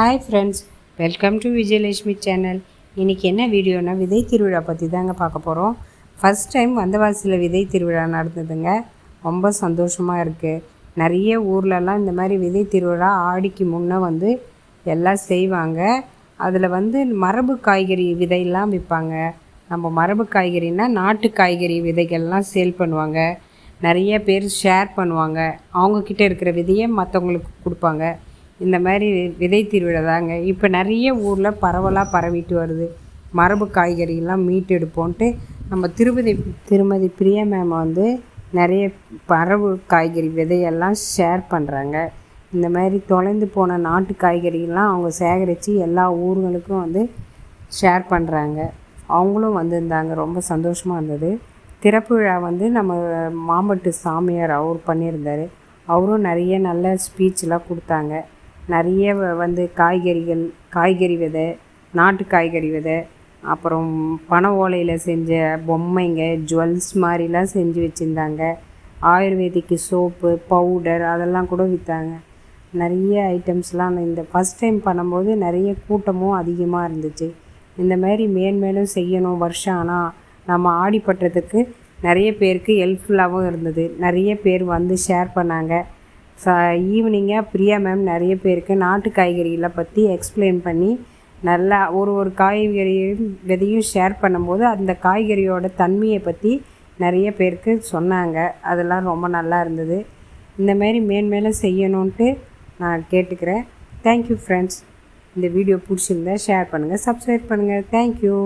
Hi friends welcome to Vijayalakshmi channel இன்றைக்கி என்ன வீடியோனா விதை திருவிழா பற்றி தாங்க பார்க்க போகிறோம் ஃபஸ்ட் டைம் வந்தவாசியில் விதை திருவிழா நடந்ததுங்க. ரொம்ப சந்தோஷமாக இருக்குது நிறைய ஊர்லலாம் இந்த மாதிரி விதை திருவிழா ஆடிக்கு முன்னே வந்து எல்லாம் செய்வாங்க. அதில் வந்து மரபு காய்கறி விதையெல்லாம் விற்பாங்க நம்ம மரபு காய்கறினா நாட்டு காய்கறி விதைகள்லாம் சேல் பண்ணுவாங்க. நிறைய பேர் ஷேர் பண்ணுவாங்க. அவங்கக்கிட்ட இருக்கிற விதையை மற்றவங்களுக்கு கொடுப்பாங்க. இந்த மாதிரி விதை திருவிழா தாங்க. இப்போ நிறைய ஊரில் பரவலாக பரவிட்டு வருது. மரபு காய்கறிகள்லாம் மீட்டெடுப்போன்ட்டு நம்ம திருப்பதி திருமதி பிரியா மேம் வந்து நிறைய பரவு காய்கறி விதையெல்லாம் ஷேர் பண்ணுறாங்க இந்த மாதிரி தொலைந்து போன நாட்டு காய்கறிகள்லாம் அவங்க சேகரித்து எல்லா ஊர்களுக்கும் வந்து ஷேர் பண்ணுறாங்க அவங்களும் வந்திருந்தாங்க. ரொம்ப சந்தோஷமாக இருந்தது. திறப்பு விழா வந்து நம்ம மாம்பட்டு சாமியார் அவர் பண்ணியிருந்தார். அவரும் நிறைய நல்ல ஸ்பீச்செலாம் கொடுத்தாங்க. நிறைய வந்து காய்கறிகள் காய்கறி விதை நாட்டு காய்கறி விதை அப்புறம் பனை ஓலையில் செஞ்ச பொம்மைங்க ஜுவல்ஸ் மாதிரிலாம் செஞ்சு வச்சுருந்தாங்க. ஆயுர்வேதிக்கு சோப்பு பவுடர் அதெல்லாம் கூட விற்றாங்க நிறைய ஐட்டம்ஸ்லாம் இந்த ஃபஸ்ட் டைம் பண்ணும்போது நிறைய கூட்டமும் அதிகமாக இருந்துச்சு. இந்த மாதிரி மேன்மேலும் செய்யணும் வருஷம் ஆனால் நம்ம ஆடிப்பட்டதுக்கு நிறைய பேருக்கு ஹெல்ப்ஃபுல்லாகவும் இருந்தது. நிறைய பேர் வந்து ஷேர் பண்ணாங்க. ச ஈவினிங்காக பிரியா மேம் நிறைய பேருக்கு நாட்டு காய்கறிகளை பற்றி எக்ஸ்பிளைன் பண்ணி நல்லா ஒரு ஒரு காய்கறியும் விதையும் ஷேர் பண்ணும்போது அந்த காய்கறியோட தன்மையை பற்றி நிறைய பேருக்கு சொன்னாங்க. அதெல்லாம் ரொம்ப நல்லா இருந்தது. இந்தமாரி மேன்மேலும் செய்யணுன்ட்டு நான் கேட்டுக்கிறேன். தேங்க்யூ ஃப்ரெண்ட்ஸ் இந்த வீடியோ பிடிச்சிருந்தா ஷேர் பண்ணுங்கள் சப்ஸ்கிரைப் பண்ணுங்கள் தேங்க்யூ